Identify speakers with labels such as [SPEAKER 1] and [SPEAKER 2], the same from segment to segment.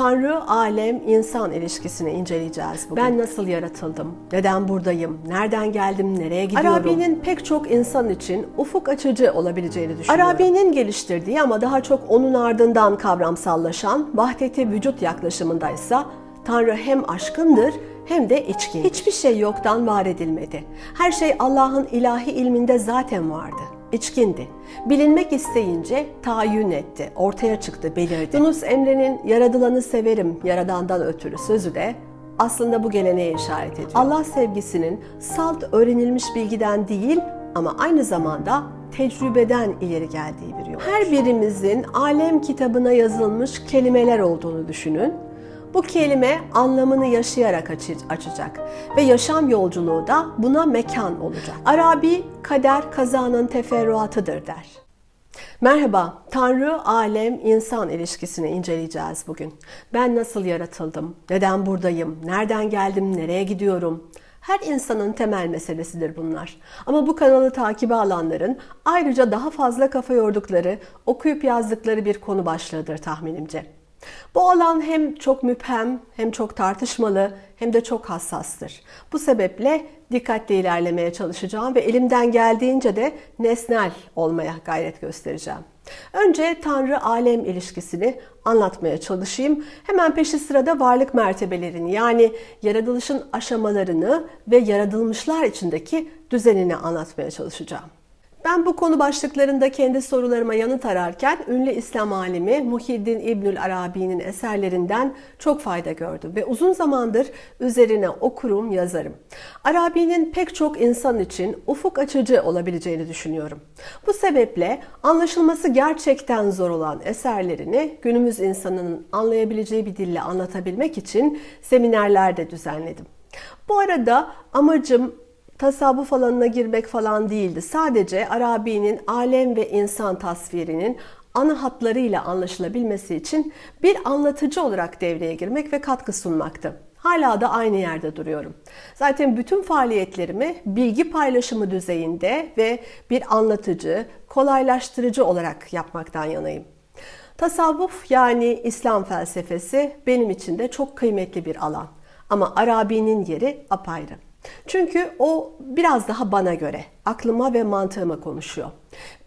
[SPEAKER 1] Tanrı, alem, insan ilişkisini inceleyeceğiz bugün. Ben nasıl yaratıldım? Neden buradayım? Nereden geldim? Nereye gidiyorum? Arabi'nin pek çok insan için ufuk açıcı olabileceğini düşünüyorum. Arabi'nin geliştirdiği ama daha çok onun ardından kavramsallaşan vahdeti vücut yaklaşımındaysa Tanrı hem aşkındır hem de içkin. Hiçbir şey yoktan var edilmedi. Her şey Allah'ın ilahi ilminde zaten vardı. İçkindi. Bilinmek isteyince tayin etti, ortaya çıktı, belirdi. Yunus Emre'nin yaradılanı severim, yaradandan ötürü sözü de aslında bu geleneğe işaret ediyor. Allah sevgisinin salt öğrenilmiş bilgiden değil ama aynı zamanda tecrübeden ileri geldiği bir yol. Her birimizin alem kitabına yazılmış kelimeler olduğunu düşünün. Bu kelime anlamını yaşayarak açacak ve yaşam yolculuğu da buna mekan olacak. Arabi kader kazanın teferruatıdır der. Merhaba, Tanrı, alem, insan ilişkisini inceleyeceğiz bugün. Ben nasıl yaratıldım? Neden buradayım? Nereden geldim? Nereye gidiyorum? Her insanın temel meselesidir bunlar. Ama bu kanalı takibe alanların ayrıca daha fazla kafa yordukları, okuyup yazdıkları bir konu başlığıdır tahminimce. Bu alan hem çok müphem, hem çok tartışmalı, hem de çok hassastır. Bu sebeple dikkatli ilerlemeye çalışacağım ve elimden geldiğince de nesnel olmaya gayret göstereceğim. Önce Tanrı-alem ilişkisini anlatmaya çalışayım. Hemen peşi sırada varlık mertebelerini yani yaratılışın aşamalarını ve yaratılmışlar içindeki düzenini anlatmaya çalışacağım. Ben bu konu başlıklarında kendi sorularıma yanıt ararken ünlü İslam alimi Muhyiddin İbnül Arabi'nin eserlerinden çok fayda gördüm ve uzun zamandır üzerine okurum, yazarım. Arabi'nin pek çok insan için ufuk açıcı olabileceğini düşünüyorum. Bu sebeple anlaşılması gerçekten zor olan eserlerini günümüz insanının anlayabileceği bir dille anlatabilmek için seminerlerde düzenledim. Bu arada amacım tasavvuf alanına girmek falan değildi. Sadece Arabi'nin alem ve insan tasvirinin ana hatlarıyla anlaşılabilmesi için bir anlatıcı olarak devreye girmek ve katkı sunmaktı. Hala da aynı yerde duruyorum. Zaten bütün faaliyetlerimi bilgi paylaşımı düzeyinde ve bir anlatıcı, kolaylaştırıcı olarak yapmaktan yanayım. Tasavvuf yani İslam felsefesi benim için de çok kıymetli bir alan. Ama Arabi'nin yeri apayrı. Çünkü o biraz daha bana göre, aklıma ve mantığıma konuşuyor.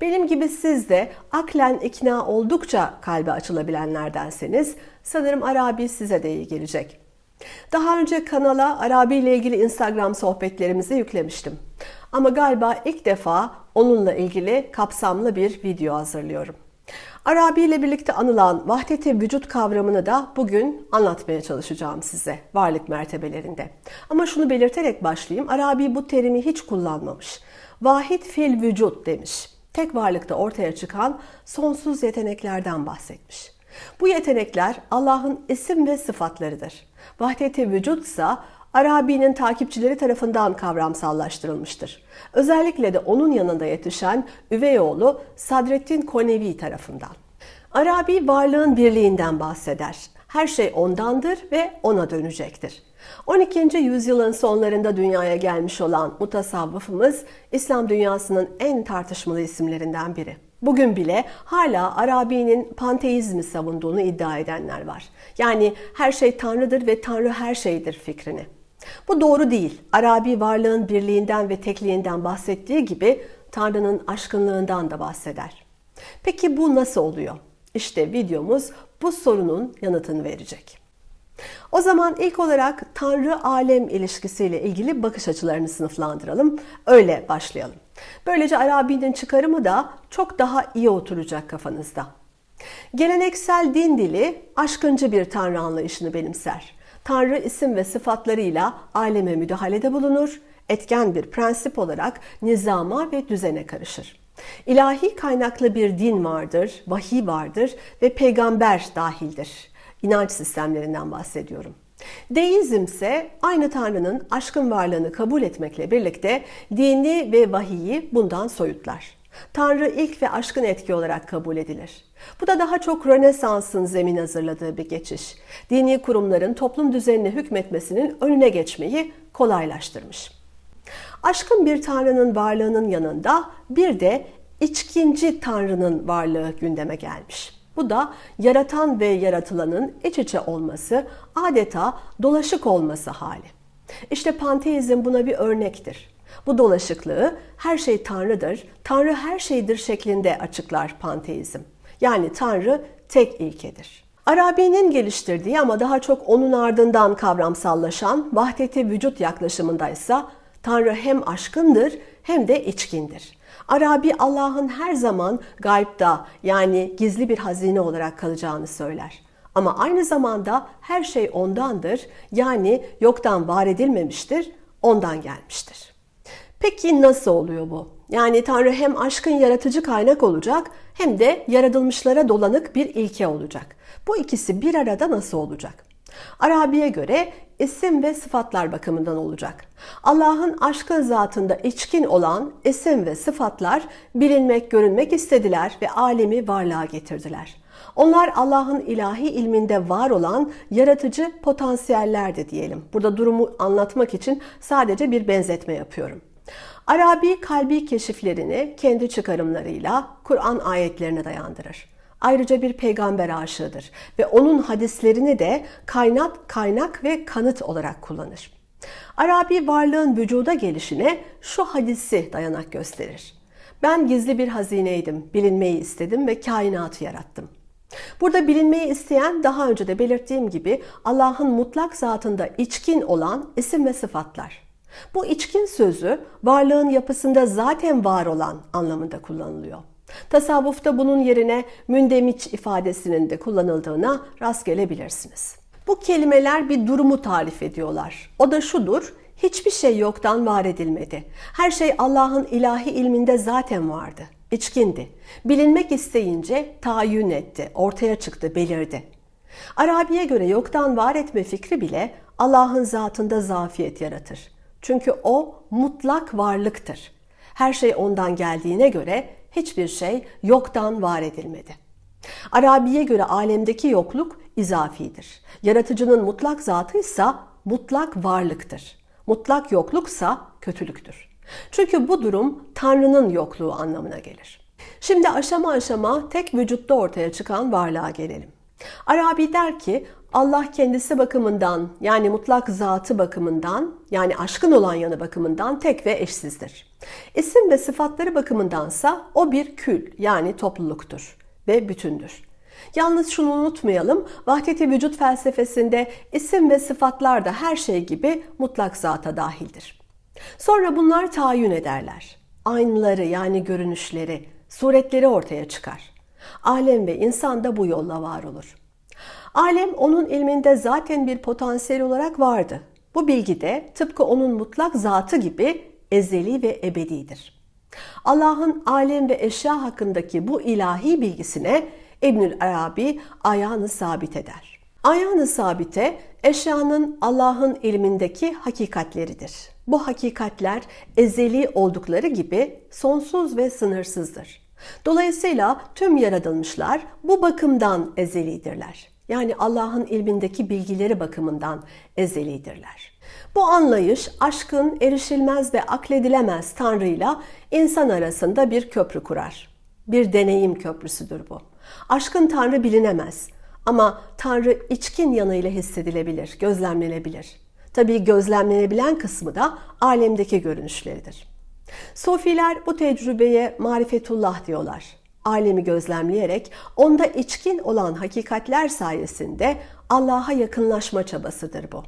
[SPEAKER 1] Benim gibi siz de aklen ikna oldukça kalbe açılabilenlerdenseniz sanırım Arabi size de iyi gelecek. Daha önce kanala Arabi ile ilgili Instagram sohbetlerimizi yüklemiştim. Ama galiba ilk defa onunla ilgili kapsamlı bir video hazırlıyorum. Arabi ile birlikte anılan vahdeti vücut kavramını da bugün anlatmaya çalışacağım size varlık mertebelerinde. Ama şunu belirterek başlayayım. Arabi bu terimi hiç kullanmamış. Vahid fil vücut demiş. Tek varlıkta ortaya çıkan sonsuz yeteneklerden bahsetmiş. Bu yetenekler Allah'ın isim ve sıfatlarıdır. Vahdeti vücut ise Arabi'nin takipçileri tarafından kavramsallaştırılmıştır. Özellikle de onun yanında yetişen üvey oğlu Sadreddin Konevi tarafından. Arabi varlığın birliğinden bahseder. Her şey ondandır ve ona dönecektir. 12. yüzyılın sonlarında dünyaya gelmiş olan mutasavvıfımız İslam dünyasının en tartışmalı isimlerinden biri. Bugün bile hala Arabi'nin panteizmi savunduğunu iddia edenler var. Yani her şey Tanrı'dır ve Tanrı her şeydir fikrini. Bu doğru değil. Arabi varlığın birliğinden ve tekliğinden bahsettiği gibi Tanrı'nın aşkınlığından da bahseder. Peki bu nasıl oluyor? İşte videomuz bu sorunun yanıtını verecek. O zaman ilk olarak Tanrı-alem ilişkisiyle ilgili bakış açılarını sınıflandıralım. Öyle başlayalım. Böylece Arabi'nin çıkarımı da çok daha iyi oturacak kafanızda. Geleneksel din dili aşkıncı bir tanrı anlayışını benimser. Tanrı isim ve sıfatlarıyla aleme müdahalede bulunur, etken bir prensip olarak nizama ve düzene karışır. İlahi kaynaklı bir din vardır, vahiy vardır ve peygamber dahildir. İnanç sistemlerinden bahsediyorum. Deizm ise aynı Tanrı'nın aşkın varlığını kabul etmekle birlikte dini ve vahiyi bundan soyutlar. Tanrı ilk ve aşkın etki olarak kabul edilir. Bu da daha çok Rönesans'ın zemin hazırladığı bir geçiş. Dini kurumların toplum düzenine hükmetmesinin önüne geçmeyi kolaylaştırmış. Aşkın bir tanrının varlığının yanında bir de içkinci tanrının varlığı gündeme gelmiş. Bu da yaratan ve yaratılanın iç içe olması, adeta dolaşık olması hali. İşte panteizm buna bir örnektir. Bu dolaşıklığı her şey Tanrı'dır, Tanrı her şeydir şeklinde açıklar panteizm. Yani Tanrı tek ilkedir. Arabi'nin geliştirdiği ama daha çok onun ardından kavramsallaşan vahdeti vücut yaklaşımındaysa Tanrı hem aşkındır hem de içkindir. Arabi Allah'ın her zaman gaybda yani gizli bir hazine olarak kalacağını söyler. Ama aynı zamanda her şey ondandır yani yoktan var edilmemiştir, ondan gelmiştir. Peki nasıl oluyor bu? Yani Tanrı hem aşkın yaratıcı kaynak olacak hem de yaratılmışlara dolanık bir ilke olacak. Bu ikisi bir arada nasıl olacak? Arabi'ye göre isim ve sıfatlar bakımından olacak. Allah'ın aşkın zatında içkin olan isim ve sıfatlar bilinmek, görünmek istediler ve alemi varlığa getirdiler. Onlar Allah'ın ilahi ilminde var olan yaratıcı potansiyellerdi diyelim. Burada durumu anlatmak için sadece bir benzetme yapıyorum. Arabi kalbi keşiflerini kendi çıkarımlarıyla Kur'an ayetlerine dayandırır. Ayrıca bir peygamber aşığıdır ve onun hadislerini de kaynak, kaynak ve kanıt olarak kullanır. Arabi varlığın vücuda gelişine şu hadisi dayanak gösterir. Ben gizli bir hazineydim, bilinmeyi istedim ve kainatı yarattım. Burada bilinmeyi isteyen daha önce de belirttiğim gibi Allah'ın mutlak zatında içkin olan isim ve sıfatlar. Bu içkin sözü varlığın yapısında zaten var olan anlamında kullanılıyor. Tasavvufta bunun yerine mündemiç ifadesinin de kullanıldığına rast gelebilirsiniz. Bu kelimeler bir durumu tarif ediyorlar. O da şudur, hiçbir şey yoktan var edilmedi. Her şey Allah'ın ilahi ilminde zaten vardı. İçkindi. Bilinmek isteyince tayin etti, ortaya çıktı, belirdi. Arabi'ye göre yoktan var etme fikri bile Allah'ın zatında zafiyet yaratır. Çünkü o mutlak varlıktır. Her şey ondan geldiğine göre hiçbir şey yoktan var edilmedi. Arabi'ye göre alemdeki yokluk izafidir. Yaratıcının mutlak zatı ise mutlak varlıktır. Mutlak yokluksa kötülüktür. Çünkü bu durum Tanrı'nın yokluğu anlamına gelir. Şimdi aşama aşama tek vücutta ortaya çıkan varlığa gelelim. Arabi der ki Allah kendisi bakımından yani mutlak zatı bakımından yani aşkın olan yanı bakımından tek ve eşsizdir. İsim ve sıfatları bakımındansa o bir kül yani topluluktur ve bütündür. Yalnız şunu unutmayalım, vahdeti vücut felsefesinde isim ve sıfatlar da her şey gibi mutlak zata dahildir. Sonra bunlar tayin ederler. Aynıları yani görünüşleri, suretleri ortaya çıkar. Alem ve insan da bu yolla var olur. Alem onun ilminde zaten bir potansiyel olarak vardı. Bu bilgi de tıpkı onun mutlak zatı gibi ezeli ve ebedidir. Allah'ın alem ve eşya hakkındaki bu ilahi bilgisine İbnül Arabi ayağını sabit eder. Ayağını sabite eşyanın Allah'ın ilmindeki hakikatleridir. Bu hakikatler ezeli oldukları gibi sonsuz ve sınırsızdır. Dolayısıyla tüm yaratılmışlar bu bakımdan ezelidirler. Yani Allah'ın ilmindeki bilgileri bakımından ezelidirler. Bu anlayış aşkın erişilmez ve akledilemez Tanrı'yla insan arasında bir köprü kurar. Bir deneyim köprüsüdür bu. Aşkın Tanrı bilinemez ama Tanrı içkin yanıyla hissedilebilir, gözlemlenebilir. Tabii gözlemlenebilen kısmı da alemdeki görünüşleridir. Sofiler bu tecrübeye marifetullah diyorlar. Alemi gözlemleyerek onda içkin olan hakikatler sayesinde Allah'a yakınlaşma çabasıdır bu.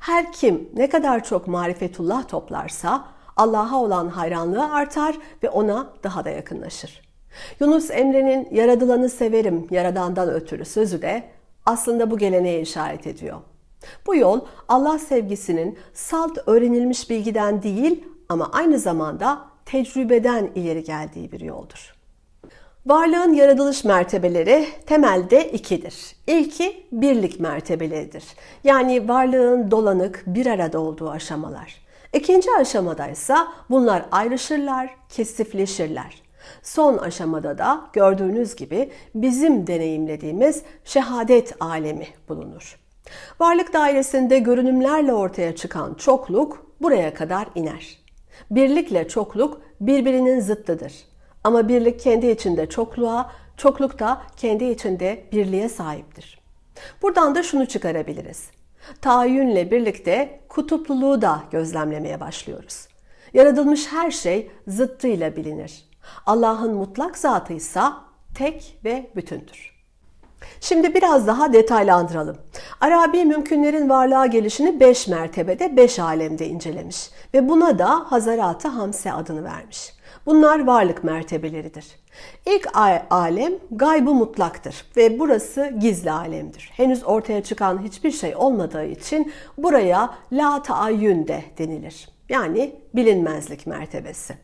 [SPEAKER 1] Her kim ne kadar çok marifetullah toplarsa Allah'a olan hayranlığı artar ve ona daha da yakınlaşır. Yunus Emre'nin yaradılanı severim yaradandan ötürü sözü de aslında bu geleneğe işaret ediyor. Bu yol Allah sevgisinin salt öğrenilmiş bilgiden değil ama aynı zamanda tecrübeden ileri geldiği bir yoldur. Varlığın yaratılış mertebeleri temelde ikidir. İlki birlik mertebeleridir. Yani varlığın dolanık bir arada olduğu aşamalar. İkinci aşamada ise bunlar ayrışırlar, kesifleşirler. Son aşamada da gördüğünüz gibi bizim deneyimlediğimiz şehadet alemi bulunur. Varlık dairesinde görünümlerle ortaya çıkan çokluk buraya kadar iner. Birlikle çokluk birbirinin zıttıdır. Ama birlik kendi içinde çokluğa, çokluk da kendi içinde birliğe sahiptir. Buradan da şunu çıkarabiliriz. Tahayyünle birlikte kutupluluğu da gözlemlemeye başlıyoruz. Yaratılmış her şey zıttıyla bilinir. Allah'ın mutlak zatı ise tek ve bütündür. Şimdi biraz daha detaylandıralım. Arabi mümkünlerin varlığa gelişini 5 mertebede 5 alemde incelemiş ve buna da Hazarat-ı Hamse adını vermiş. Bunlar varlık mertebeleridir. İlk alem gaybı mutlaktır ve burası gizli alemdir. Henüz ortaya çıkan hiçbir şey olmadığı için buraya la taayyün de denilir. Yani bilinmezlik mertebesi.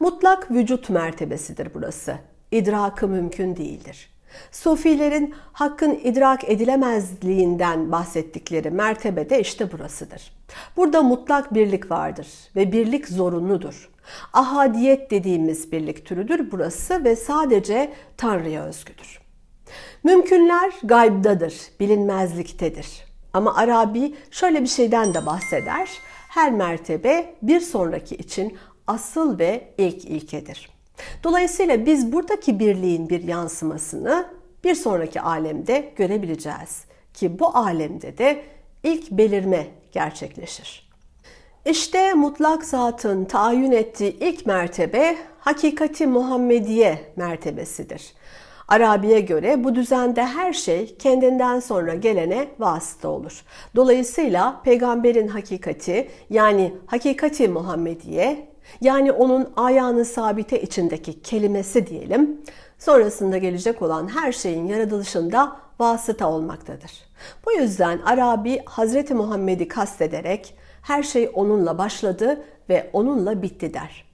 [SPEAKER 1] Mutlak vücut mertebesidir burası. İdrakı mümkün değildir. Sufilerin hakkın idrak edilemezliğinden bahsettikleri mertebede işte burasıdır. Burada mutlak birlik vardır ve birlik zorunludur. Ahadiyet dediğimiz birlik türüdür burası ve sadece Tanrı'ya özgüdür. Mümkünler gaybdadır, bilinmezliktedir. Ama Arabi şöyle bir şeyden de bahseder. Her mertebe bir sonraki için asıl ve ilk ilkedir. Dolayısıyla biz buradaki birliğin bir yansımasını bir sonraki alemde görebileceğiz ki bu alemde de ilk belirme gerçekleşir. İşte mutlak zatın tayin ettiği ilk mertebe hakikati Muhammediye mertebesidir. Arabi'ye göre bu düzende her şey kendinden sonra gelene vasıta olur. Dolayısıyla peygamberin hakikati yani hakikati Muhammediye yani onun ayağını sabite içindeki kelimesi diyelim, sonrasında gelecek olan her şeyin yaratılışında vasıta olmaktadır. Bu yüzden Arabi Hazreti Muhammed'i kastederek her şey onunla başladı ve onunla bitti der.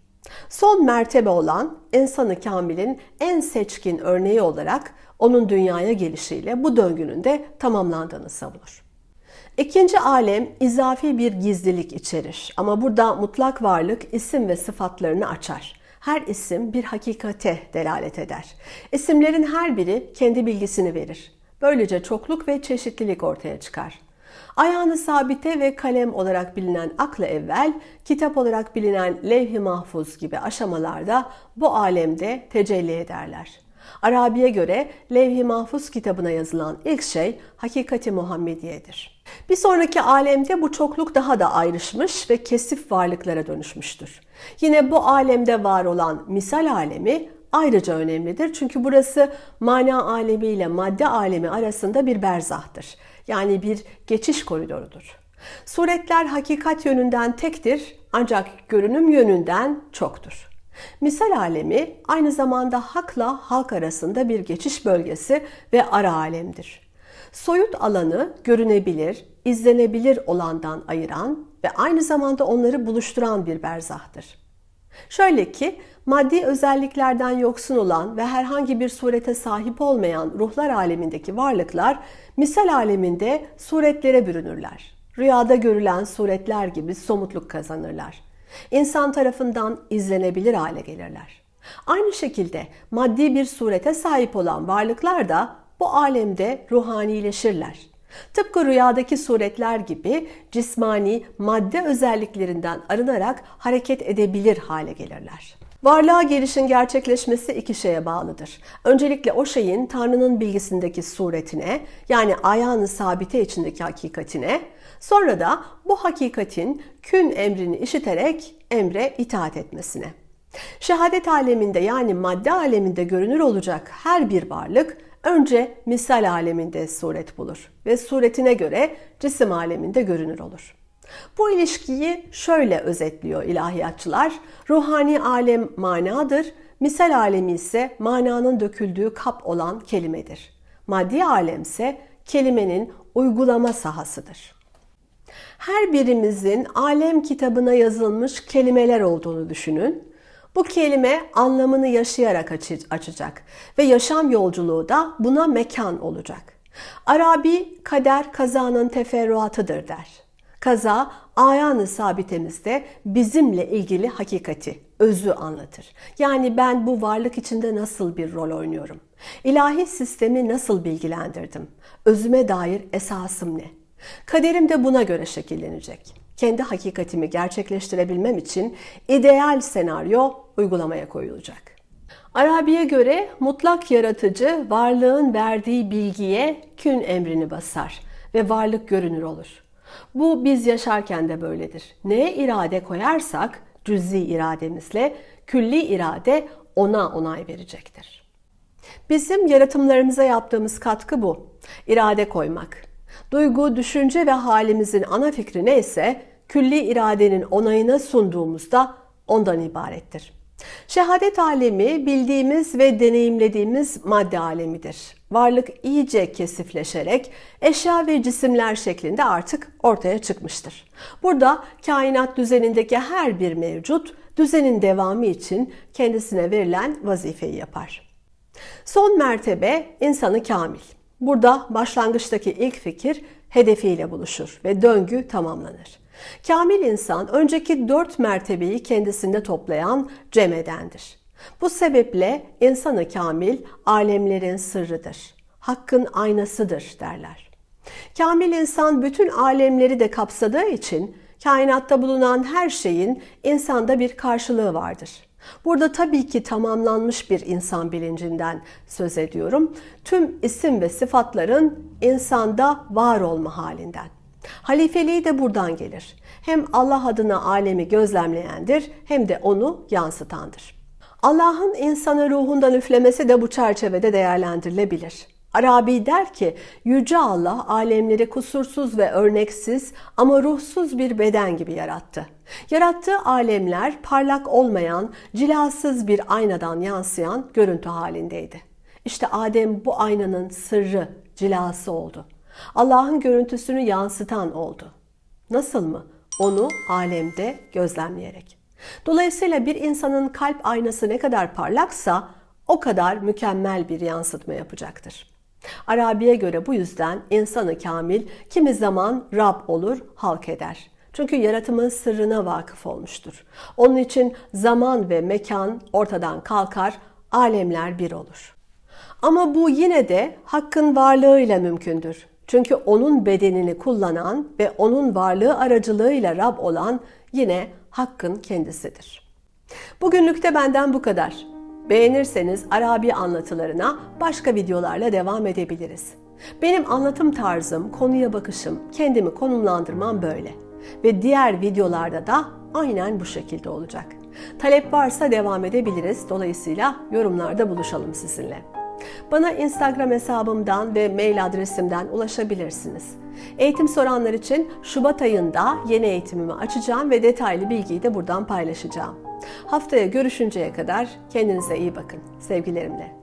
[SPEAKER 1] Son mertebe olan insanı kamilin en seçkin örneği olarak onun dünyaya gelişiyle bu döngünün de tamamlandığını savunur. İkinci alem izafi bir gizlilik içerir ama burada mutlak varlık isim ve sıfatlarını açar. Her isim bir hakikate delalet eder. İsimlerin her biri kendi bilgisini verir. Böylece çokluk ve çeşitlilik ortaya çıkar. Ayağını sabite ve kalem olarak bilinen akla evvel, kitap olarak bilinen levh-i mahfuz gibi aşamalarda bu alemde tecelli ederler. Arabi'ye göre Levh-i Mahfuz kitabına yazılan ilk şey Hakikati Muhammediye'dir. Bir sonraki alemde bu çokluk daha da ayrışmış ve kesif varlıklara dönüşmüştür. Yine bu alemde var olan misal alemi ayrıca önemlidir. Çünkü burası mana alemi ile madde alemi arasında bir berzahtır. Yani bir geçiş koridorudur. Suretler hakikat yönünden tektir ancak görünüm yönünden çoktur. Misal alemi aynı zamanda hakla halk arasında bir geçiş bölgesi ve ara alemdir. Soyut alanı görünebilir, izlenebilir olandan ayıran ve aynı zamanda onları buluşturan bir berzahtır. Şöyle ki maddi özelliklerden yoksun olan ve herhangi bir surete sahip olmayan ruhlar alemindeki varlıklar misal aleminde suretlere bürünürler. Rüyada görülen suretler gibi somutluk kazanırlar insan tarafından izlenebilir hale gelirler. Aynı şekilde maddi bir surete sahip olan varlıklar da bu alemde ruhanileşirler. Tıpkı rüyadaki suretler gibi cismani madde özelliklerinden arınarak hareket edebilir hale gelirler. Varlığa gelişin gerçekleşmesi iki şeye bağlıdır. Öncelikle o şeyin Tanrı'nın bilgisindeki suretine yani ayağını sabite içindeki hakikatine Sonra da bu hakikatin kün emrini işiterek emre itaat etmesine. Şehadet aleminde yani madde aleminde görünür olacak her bir varlık önce misal aleminde suret bulur ve suretine göre cisim aleminde görünür olur. Bu ilişkiyi şöyle özetliyor ilahiyatçılar. Ruhani alem manadır, misal alemi ise mananın döküldüğü kap olan kelimedir. Maddi alem ise kelimenin uygulama sahasıdır her birimizin alem kitabına yazılmış kelimeler olduğunu düşünün. Bu kelime anlamını yaşayarak açacak ve yaşam yolculuğu da buna mekan olacak. Arabi kader kazanın teferruatıdır der. Kaza ayanı sabitemizde bizimle ilgili hakikati, özü anlatır. Yani ben bu varlık içinde nasıl bir rol oynuyorum? İlahi sistemi nasıl bilgilendirdim? Özüme dair esasım ne? Kaderim de buna göre şekillenecek. Kendi hakikatimi gerçekleştirebilmem için ideal senaryo uygulamaya koyulacak. Arabi'ye göre mutlak yaratıcı varlığın verdiği bilgiye kün emrini basar ve varlık görünür olur. Bu biz yaşarken de böyledir. Neye irade koyarsak cüz'i irademizle külli irade ona onay verecektir. Bizim yaratımlarımıza yaptığımız katkı bu. İrade koymak. Duygu, düşünce ve halimizin ana fikri neyse külli iradenin onayına sunduğumuzda ondan ibarettir. Şehadet alemi bildiğimiz ve deneyimlediğimiz madde alemidir. Varlık iyice kesifleşerek eşya ve cisimler şeklinde artık ortaya çıkmıştır. Burada kainat düzenindeki her bir mevcut düzenin devamı için kendisine verilen vazifeyi yapar. Son mertebe insanı kamil. Burada başlangıçtaki ilk fikir hedefiyle buluşur ve döngü tamamlanır. Kamil insan önceki dört mertebeyi kendisinde toplayan cemedendir. Bu sebeple insanı kamil alemlerin sırrıdır. Hakkın aynasıdır derler. Kamil insan bütün alemleri de kapsadığı için kainatta bulunan her şeyin insanda bir karşılığı vardır. Burada tabii ki tamamlanmış bir insan bilincinden söz ediyorum. Tüm isim ve sıfatların insanda var olma halinden. Halifeliği de buradan gelir. Hem Allah adına alemi gözlemleyendir hem de onu yansıtandır. Allah'ın insana ruhundan üflemesi de bu çerçevede değerlendirilebilir. Arabi der ki, Yüce Allah alemleri kusursuz ve örneksiz ama ruhsuz bir beden gibi yarattı. Yarattığı alemler parlak olmayan, cilasız bir aynadan yansıyan görüntü halindeydi. İşte Adem bu aynanın sırrı, cilası oldu. Allah'ın görüntüsünü yansıtan oldu. Nasıl mı? Onu alemde gözlemleyerek. Dolayısıyla bir insanın kalp aynası ne kadar parlaksa o kadar mükemmel bir yansıtma yapacaktır. Arabi'ye göre bu yüzden insanı kamil kimi zaman Rab olur, halk eder. Çünkü yaratımın sırrına vakıf olmuştur. Onun için zaman ve mekan ortadan kalkar, alemler bir olur. Ama bu yine de hakkın varlığıyla mümkündür. Çünkü onun bedenini kullanan ve onun varlığı aracılığıyla Rab olan yine hakkın kendisidir. Bugünlük de benden bu kadar. Beğenirseniz Arabi anlatılarına başka videolarla devam edebiliriz. Benim anlatım tarzım, konuya bakışım, kendimi konumlandırmam böyle. Ve diğer videolarda da aynen bu şekilde olacak. Talep varsa devam edebiliriz. Dolayısıyla yorumlarda buluşalım sizinle. Bana Instagram hesabımdan ve mail adresimden ulaşabilirsiniz. Eğitim soranlar için Şubat ayında yeni eğitimimi açacağım ve detaylı bilgiyi de buradan paylaşacağım. Haftaya görüşünceye kadar kendinize iyi bakın. Sevgilerimle.